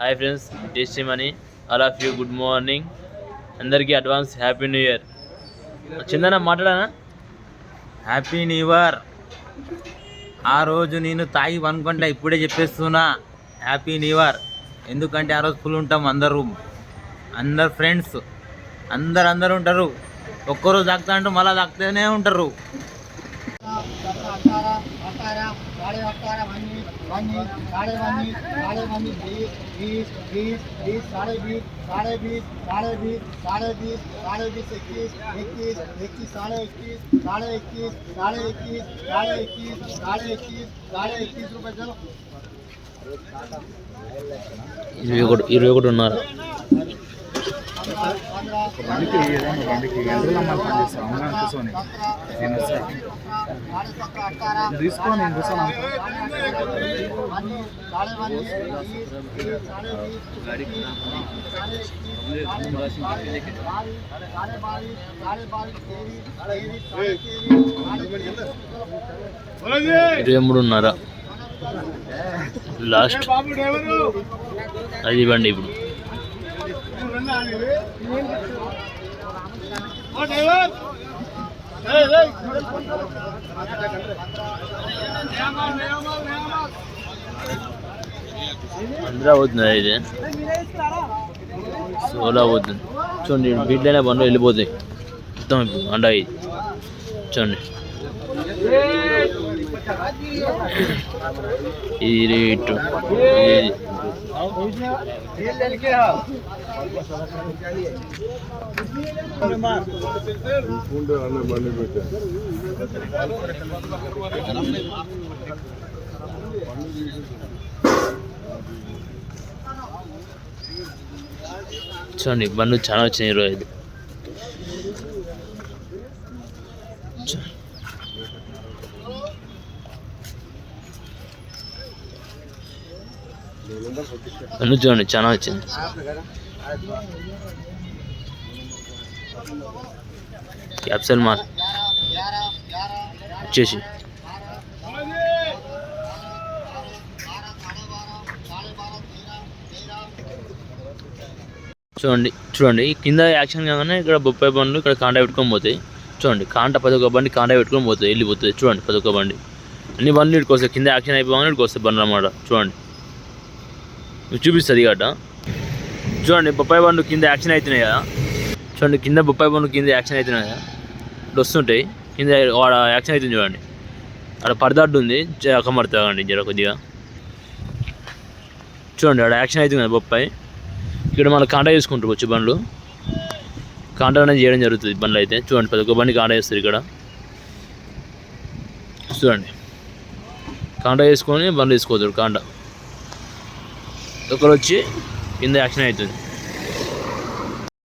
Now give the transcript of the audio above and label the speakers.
Speaker 1: Hi friends tasty money all of you good morning అందరికీ advance happy new year Chandana మాట్లాడానా?
Speaker 2: Happy new year ఆ రోజు నేను తాగి అనుకుంటా ఇప్పుడే చెప్పేస్తున్నా. హ్యాపీ న్యూ ఇయర్ ఎందుకంటే ఆ రోజు ఫుల్ ఉంటాం అందరూ. అందరు ఫ్రెండ్స్ అందరు అందరు ఉంటారు. ఒక్కరోజు తాగుతా అంటూ మళ్ళీ తాగుతూనే ఉంటారు.
Speaker 3: अठारह अठारह साढ़े अठारह वन्नी वन्नी साढ़े वन्नी साढ़े वन्नी बीस बीस बीस बीस साढ़े बीस साढ़े बीस साढ़े बीस साढ़े बीस साढ़े बीस इक्कीस इक्कीस इक्कीस साढ़े इक्कीस साढ़े इक्कीस साढ़े इक्कीस साढ़े इक्कीस साढ़े इक्कीस साढ़े इक्कीस रुपये चलो
Speaker 1: ఇరవై ఒకటి ఇరవై ఒకటి ఉన్నారు
Speaker 4: బండికి బండికి ఎందుకు కూర్చొని నేను వస్తాను నేను
Speaker 1: ఇరవై మూడున్నర. లాస్ట్. అది ఇవ్వండి ఇప్పుడు. అందరూ అవుతుంది ఇది? సోలా అవుతుంది చూడండి వీటిలోనే బండ్లు వెళ్ళిపోతాయి. మొత్తం అండ ఇది చూడండి. ఇది రేటు ఇది చూడండి బండ్లు చాలా వచ్చినాయి ఈరోజు అన్ను చూడండి చాలా వచ్చింది. క్యాప్సల్ మాల్ వచ్చేసి. చూడండి చూడండి కింద యాక్షన్ కాగానే ఇక్కడ బొప్పాయి బండ్లు ఇక్కడ కాంట పెట్టుకొని పోతాయి. చూడండి కాంట పది ఒక బండి కాంట పెట్టుకొని పోతాయి వెళ్ళిపోతుంది చూడండి పది ఒక బండి. అన్ని బండ్లు ఇటుకొస్తాయి కింద యాక్షన్ అయిపోగానే ఇటుకొస్తాయి బండ్లు అన్నమాట. చూడండి. చూపిస్తుంది గట చూడండి బొప్పాయి బండ్లు కింద యాక్షన్ అవుతున్నాయి కదా. చూడండి కింద బొప్పాయి బండ్లు కింద యాక్షన్ అవుతున్నాయి కదా. ఇట్లా వస్తుంటాయి. కింద వాడ యాక్షన్ అవుతుంది చూడండి. అక్కడ పరదాడ్డు ఉంది. కమడుతుంది జర కొద్దిగా. చూడండి ఆడ యాక్షన్ అవుతుంది కదా బొప్పాయి. ఇక్కడ మళ్ళీ కాంటా చేసుకుంటారు వచ్చి బండ్లు. కాంటా అనేది చేయడం జరుగుతుంది బండ్లు అయితే. చూడండి ప్రతి ఒక్క బండి కాంటా చేస్తారు ఇక్కడ. చూడండి. కాంటా చేసుకొని బండ్లు వేసుకోతారు కాంటా ఒకరు వచ్చి కింద యాక్షన్ అవుతుంది